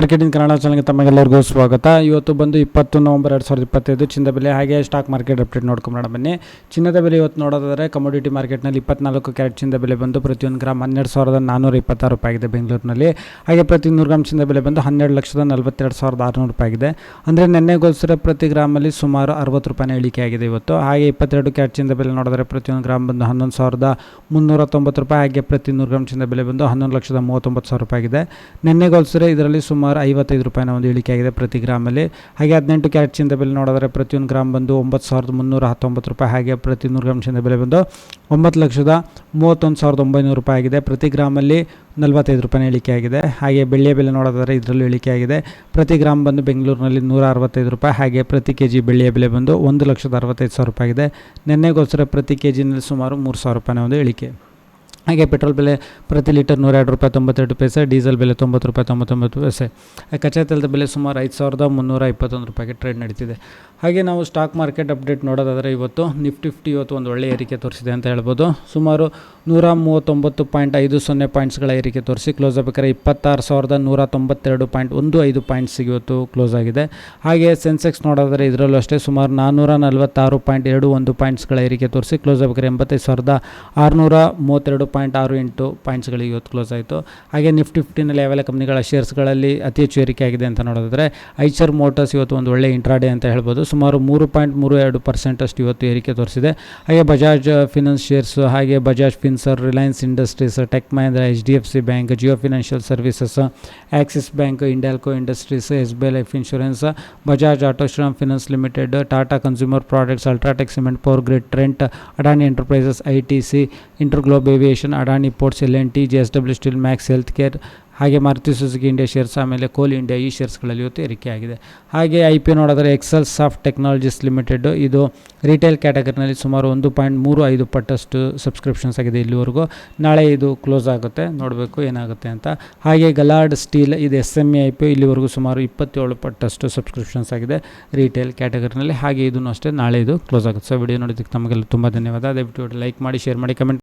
Marketing Kannada ಚಾನಲ್ಗೆ ತಮಗೆಲ್ಲರಿಗೂ ಸ್ವಾಗತ. ಇವತ್ತು ಬಂದು ಇಪ್ಪತ್ತು ನವಂಬರ್ ಎರಡು ಸಾವಿರದ ಇಪ್ಪತ್ತೈದು, ಚಿನ್ನದ ಬೆಲೆ ಹಾಗೆ ಸ್ಟಾಕ್ ಮಾರ್ಕೆಟ್ ಅಪ್ಡೇಟ್ ನೋಡ್ಕೊಂಬೋಣ ಬನ್ನಿ. ಚಿನ್ನದ ಬೆಲೆ ಇವತ್ತು ನೋಡೋದಾದರೆ ಕಮೋಡಿಟಿ ಮಾರ್ಕೆಟ್ನಲ್ಲಿ ಇಪ್ಪತ್ನಾಲ್ಕು ಕ್ಯಾರೆಟ್ ಚಿನ್ನದ ಬೆಲೆ ಬಂದು ಪ್ರತಿಯೊಂದು ಗ್ರಾಮ್ ಹನ್ನೆರಡು ಸಾವಿರದ ನಾನ್ನೂರ ಇಪ್ಪತ್ತಾರು ರೂಪಾಯಿ ಆಗಿದೆ ಬೆಂಗಳೂರಿನಲ್ಲಿ. ಹಾಗೆ ಪ್ರತಿ ನೂರು ಗ್ರಾಮ್ ಚಿನ್ನದ ಬೆಲೆ ಬಂದು ಹನ್ನೆರಡು ಲಕ್ಷದ ನಲವತ್ತೆರಡು ಸಾವಿರದ ಆರುನೂರು ರೂಪಾಯಿ ಆಗಿದೆ. ಅಂದರೆ ನೆನ್ನೆಗೋಸ್ಕರ ಪ್ರತಿ ಗ್ರಾಮಲ್ಲಿ ಸುಮಾರು ಅರವತ್ತು ರೂಪಾಯಿನ ಇಳಿಕೆ ಆಗಿದೆ ಇವತ್ತು. ಹಾಗೆ ಇಪ್ಪತ್ತೆರಡು ಕ್ಯಾರೆಟ್ ಚಿನ್ನದ ಬೆಲೆ ನೋಡಿದ್ರೆ ಪ್ರತಿಯೊಂದು ಗ್ರಾಮ್ ಬಂದು ಹನ್ನೊಂದು ಸಾವಿರದ ಮುನ್ನೂರ ತೊಂಬತ್ತು ರೂಪಾಯಿ, ಹಾಗೆ ಪ್ರತಿ ನೂರು ಗ್ರಾಮ್ ಚಿನ್ನದ ಬೆಲೆ ಬಂದು ಹನ್ನೊಂದು ಲಕ್ಷದ ಮೂವತ್ತೊಂಬತ್ತು ಸಾವಿರ ರೂಪಾಯಿ ಆಗಿದೆ. ನಿನ್ನೆಗೋಸ್ಕರ ಇದರಲ್ಲಿ ಸುಮಾರು ಐವತ್ತೈದು ರೂಪಾಯಿನ ಒಂದು ಇಳಿಕೆ ಆಗಿದೆ ಪ್ರತಿ ಗ್ರಾಮಲ್ಲಿ. ಹಾಗೆ ಹದಿನೆಂಟು ಕ್ಯಾರೆಟ್ ಚಿನ್ನದ ಬೆಲೆ ನೋಡಿದ್ರೆ ಪ್ರತಿಯೊಂದು ಗ್ರಾಮ್ ಬಂದು ಒಂಬತ್ತು ಸಾವಿರದ ಮುನ್ನೂರ ಹತ್ತೊಂಬತ್ತು ರೂಪಾಯಿ. ಹಾಗೆ ಪ್ರತಿ ನೂರು ಗ್ರಾಮ್ ಚಿನ್ನದ ಬೆಲೆ ಬಂದು ಒಂಬತ್ತು ಲಕ್ಷದ ಮೂವತ್ತೊಂದು ಸಾವಿರದ ಒಂಬೈನೂರು ರೂಪಾಯಿ ಆಗಿದೆ. ಪ್ರತಿ ಗ್ರಾಮಲ್ಲಿ ನಲವತ್ತೈದು ರೂಪಾಯಿನ ಇಳಿಕೆ ಆಗಿದೆ. ಹಾಗೆ ಬೆಳ್ಳಿಯ ಬೆಲೆ ನೋಡೋದಾದರೆ ಇದರಲ್ಲೂ ಇಳಿಕೆ ಆಗಿದೆ. ಪ್ರತಿ ಗ್ರಾಮ್ ಬಂದು ಬೆಂಗಳೂರಿನಲ್ಲಿ ನೂರ ಅರವತ್ತೈದು ರೂಪಾಯಿ. ಹಾಗೆ ಪ್ರತಿ ಕೆ ಜಿ ಬೆಳ್ಳಿಯ ಬೆಲೆ ಬಂದು ಒಂದು ಲಕ್ಷದ ಅರವತ್ತೈದು ಸಾವಿರ ರೂಪಾಯಿ ಆಗಿದೆ. ನಿನ್ನೆಗೋಸ್ಕರ ಪ್ರತಿ ಕೆ ಜಿನಲ್ಲಿ ಸುಮಾರು ಮೂರು ಸಾವಿರ ರೂಪಾಯಿನ ಒಂದು ಇಳಿಕೆ ಹಾಗೆ ಪೆಟ್ರೋಲ್ ಬೆಲೆ ಪ್ರತಿ ಲೀಟರ್ ನೂರ ಎರಡು ರೂಪಾಯಿ ತೊಂಬತ್ತೆರಡು ಪೈಸೆ, ಡೀಸೆಲ್ ಬೆಲೆ ತೊಂಬತ್ತು ರೂಪಾಯಿ ತೊಂಬತ್ತೊಂಬತ್ತು ಪೈಸೆ. ಕಚ್ಚಾ ತೈಲದ ಬೆಲೆ ಸುಮಾರು ಐದು ಸಾವಿರದ ಮುನ್ನೂರ ಇಪ್ಪತ್ತೊಂದು ರೂಪಾಯಿಗೆ ಟ್ರೇಡ್ ನಡೀತಿದೆ. ಹಾಗೆ ನಾವು ಸ್ಟಾಕ್ ಮಾರ್ಕೆಟ್ ಅಪ್ಡೇಟ್ ನೋಡೋದಾದರೆ ಇವತ್ತು ನಿಫ್ಟಿ ಫಿಫ್ಟಿ ಇವತ್ತು ಒಂದು ಒಳ್ಳೆಯ ಏರಿಕೆ ತೋರಿಸಿದೆ ಅಂತ ಹೇಳ್ಬೋದು. ಸುಮಾರು ನೂರ ಮೂವತ್ತೊಂಬತ್ತು ಪಾಯಿಂಟ್ ಐದು ಸೊನ್ನೆ ಪಾಯಿಂಟ್ಸ್ಗಳ ಏರಿಕೆ ತೋರಿಸಿ ಕ್ಲೋಸ್ ಆಗಬೇಕಾದ್ರೆ ಇಪ್ಪತ್ತಾರು ಸಾವಿರದ ನೂರ ತೊಂಬತ್ತೆರಡು ಪಾಯಿಂಟ್ ಒಂದು ಐದು ಪಾಯಿಂಟ್ಸಿಗೆ ಇವತ್ತು ಕ್ಲೋಸ್ ಆಗಿದೆ. ಹಾಗೆ ಸೆನ್ಸೆಕ್ಸ್ ನೋಡೋದಾದರೆ ಇದರಲ್ಲೂ ಅಷ್ಟೇ ಸುಮಾರು ನಾನ್ನೂರ ನಲವತ್ತಾರು ಪಾಯಿಂಟ್ ಎರಡು ಒಂದು ಪಾಯಿಂಟ್ಸ್ಗಳ ಏರಿಕೆ ತೋರಿಸಿ ಕ್ಲೋಸ್ ಆಗಬೇಕಾದ್ರೆ ಎಂಬತ್ತೈದು ಸಾವಿರದ ಆರುನೂರ ಮೂವತ್ತೆರಡು ಪಾಯಿಂಟ್ ಆರು ಎಂಟು ಪಾಯಿಂಟ್ಸ್ಗಳಿಗೆ ಇವತ್ತು ಕ್ಲೋಸ್ ಆಯಿತು. ಹಾಗೆ ನಿಫ್ಟಿ ಫಿಫ್ಟಿನಲ್ಲಿ ಯಾವೆಲ್ಲ ಕಂಪ್ನಿಗಳ ಶೇರ್ಸ್ಗಳಲ್ಲಿ ಅತಿ ಹೆಚ್ಚು ಏರಿಕೆ ಆಗಿದೆ ಅಂತ ನೋಡೋದಾದರೆ ಐಚರ್ ಮೋಟರ್ಸ್ ಇವತ್ತು ಒಂದು ಒಳ್ಳೆ ಇಂಟ್ರಾಡೆ ಅಂತ ಹೇಳ್ಬೋದು. ಸುಮಾರು ಮೂರು ಪಾಯಿಂಟ್ ಮೂರು ಎರಡು ಪರ್ಸೆಂಟ್ ಅಷ್ಟು ಇವತ್ತು ಏರಿಕೆ ತೋರಿಸಿದೆ. ಹಾಗೆ ಬಜಾಜ್ ಫಿನಾನ್ಸ್ ಶೇರ್ಸ್ ಹಾಗೆ Bajaj Finserv Reliance Industries Tech Mahindra H D F C Bank Jio Financial Services Axis Bank Hindalco Industries S B I Life Insurance Bajaj Auto Shriram Finance Limited Tata Consumer Products UltraTech Cement Power Grid Trent Adani Enterprises I T C InterGlobe Aviation Adani Ports L N T J S W Steel Max Health Care ಹಾಗೆ Maruti Suzuki India shares ಆಮೇಲೆ ಕೋಲ್ India ಈ ಶೇರ್ಸ್ಗಳಲ್ಲಿ ಇವತ್ತು ಏರಿಕೆ ಆಗಿದೆ ಹಾಗೆ I P ನೋಡಿದ್ರೆ Excel soft technologies limited ಇದು ರಿಟೇಲ್ ಕ್ಯಾಟಗರಿನಲ್ಲಿ ಸುಮಾರು ಒಂದು ಪಾಯಿಂಟ್ ಮೂರು ಐದು ಪಟ್ಟಷ್ಟು ಸಬ್ಸ್ಕ್ರಿಪ್ಷನ್ಸ್ ಆಗಿದೆ ಇಲ್ಲಿವರೆಗೂ. ನಾಳೆ ಇದು ಕ್ಲೋಸ್ ಆಗುತ್ತೆ, ನೋಡಬೇಕು ಏನಾಗುತ್ತೆ ಅಂತ. ಹಾಗೆ ಗಲಾಡ್ ಸ್ಟೀಲ್ ಇದು S M E I P ಇಲ್ಲಿವರೆಗೂ ಸುಮಾರು ಇಪ್ಪತ್ತೇಳು ಪಟ್ಟಷ್ಟು ಸಬ್ಸ್ಕ್ರಿಪ್ಷನ್ಸ್ ಆಗಿದೆ ರಿಟೇಲ್ ಕ್ಯಾಟಗರಿನಲ್ಲಿ ಹಾಗೆ ಇದನ್ನು ಅಷ್ಟೇ ನಾಳೆ ಇದು ಕ್ಲೋಸ್ ಆಗುತ್ತೆ. ಸೊ ವಿಡಿಯೋ ನೋಡಿದ್ದಕ್ಕೆ ತಮಗೆಲ್ಲ ತುಂಬ ಧನ್ಯವಾದ. ದಯವಿಟ್ಟು ಲೈಕ್ ಮಾಡಿ ಶೇರ್ ಮಾಡಿ ಕಮೆಂಟ್